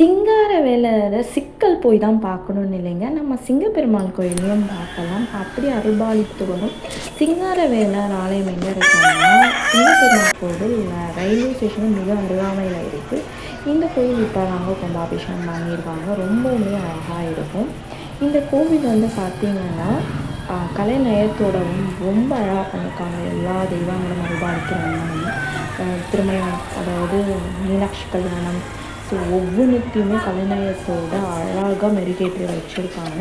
சிங்கார வேலையில் சிக்கல் போய் தான் பார்க்கணுன்னு இல்லைங்க. நம்ம சிங்கப்பெருமாள் கோயிலையும் பார்க்கலாம். அப்படி அருள்பாலித்து வரும். சிங்கார வேலை ஆலயம் எங்கே இருக்காங்கன்னா சிங்கப்பெருமாள் கோவில் ரயில்வே ஸ்டேஷன் மிக அருகாமையில் இருக்குது இந்த கோயில் இப்போ நாங்கள் கும்பாபிஷேகம் பண்ணியிருக்காங்க ரொம்பவுமே அழகாக இருக்கும். இந்த கோவில் வந்து பார்த்திங்கன்னா கலைநயத்தோடவும் ரொம்ப அழகாக பண்ணியிருக்காங்க எல்லா தெய்வங்களும் அருள்பாலிக்கிறாங்க. திருமணம் அதாவது மீனாட்சி கல்யாணம் ஸோ ஒவ்வொன்றுத்தையுமே கலைநயத்தோட அழகாக மெருகேற்றி வச்சுருக்காங்க.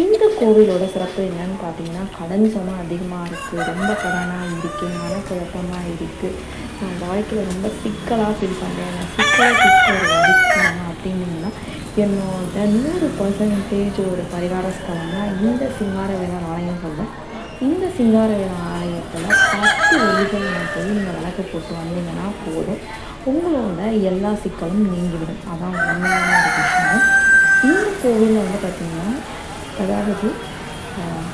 இந்த கோவிலோட சிறப்பு என்னன்னு பார்த்தீங்கன்னா கடன் சுமை அதிகமாக இருக்குது ரொம்ப கடனாக இருக்குது மனக்குழப்பமாக இருக்குது நான் வாழ்க்கையில் ரொம்ப சிக்கலாக ஃபீல் பண்ணுறேன் நான் சிக்கலாக சிக்கல் வதிக்கணும் அப்படின்னா என்னோட நூறு பர்சன்டேஜ் ஒரு பரிகார ஸ்தலம்னா இந்த சிங்கார வேளாண் ஆலயம் சொல்லுவேன் இந்த சிங்கார வேளாண் ஆலயத்தில் பத்து வெளிகள் போய் நீங்கள் விளக்கு போட்டு வந்தீங்கன்னா போதும். உங்களோட எல்லா சிக்கலும் நீங்கிவிடும். அதான் உண்மையான ஒரு விஷயம். இந்த கோவிலில் வந்து பார்த்திங்கன்னா அதாவது ஆஹ்,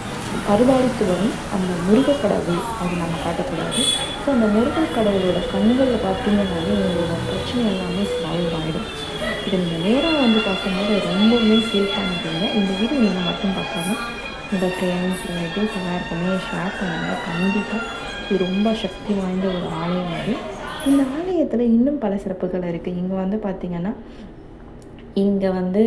வரும் அந்த முருகக்கடவுள் அது நம்ம காட்டக்கூடாது. ஸோ அந்த முருகக்கடவுளோட கண்களில் பார்த்தீங்கன்னாலே உங்களோட பிரச்சனை எல்லாமே சால்வ் ஆகிடும் இது நீங்கள் நேராக வந்து பார்க்கும்போது ரொம்பவுமே ஃபீல் பண்ணுறீங்க இந்த வீடியோ நீங்கள் மட்டும் பார்க்காம உங்கள் ஃப்ரெண்ட்ஸ் ரிலேட்டிவ்ஸ் எல்லாருக்குமே ஷேர் பண்ணுங்கள் கண்டிப்பாக இது ரொம்ப சக்தி வாய்ந்த ஒரு ஆலயம் அது. இந்த ஆலயத்தில் இன்னும் பல சிறப்புகள் இருக்குது இங்கே வந்து பார்த்திங்கன்னா இங்கே வந்து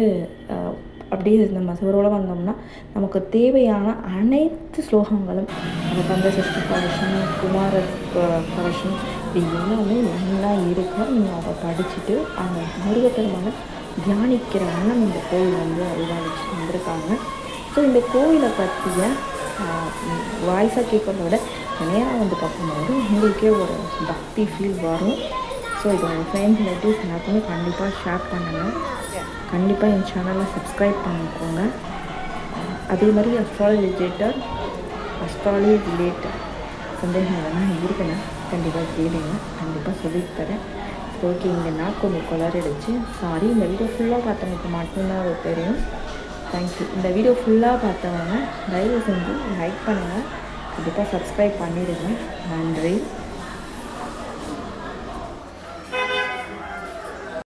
அப்படியே நம்ம சுவரோட வந்தோம்னா நமக்கு தேவையான அனைத்து ஸ்லோகங்களும் அந்த கந்த சஷ்டி கவசம் குமார க- கவசம் இது எல்லாமே நல்லா இருக்கும் நீங்கள் அதை படிச்சுட்டு அந்த முருகப்பெருமானை தியானிக்கிற வண்ணம் இந்த கோவில் வந்து அறிவாளிச்சு வந்திருக்காங்க. ஸோ இந்த கோவிலை பற்றிய வாய்ஸாக கேட்கறத விட நேராக வந்து பார்க்கும்போது உங்களுக்கே ஒரு பக்தி ஃபீல் வரும். ஸோ இது உங்கள் ஃப்ரெண்ட்ஸ் ரிலேட்டிவ்ஸ் எல்லாருக்குமே கண்டிப்பாக ஷேர் பண்ணுங்கள் கண்டிப்பாக என் சேனலை சப்ஸ்கிரைப் பண்ணிக்கோங்க. அதே மாதிரி அஸ்ட்ராலஜி ரிலேட்டட் அஸ்ட்ராலஜி ரிலேட்டட் சந்தேகம் எதனா இருக்குன்னா கண்டிப்பாக கேளுங்க. கண்டிப்பாக சொல்லித்தரேன் ஓகே இங்கே நான் கொஞ்சம் குளறடிச்சு சாரி இந்த வீடியோ ஃபுல்லாக பார்த்தவங்களுக்கு மட்டும்தான் அது தெரியும். தேங்க்யூ இந்த வீடியோ ஃபுல்லாக பார்த்தவங்க தயவு செஞ்சு லைக் பண்ணுங்கள் கண்டிப்பாக சப்ஸ்கிரைப் பண்ணிடுங்க. நன்றி.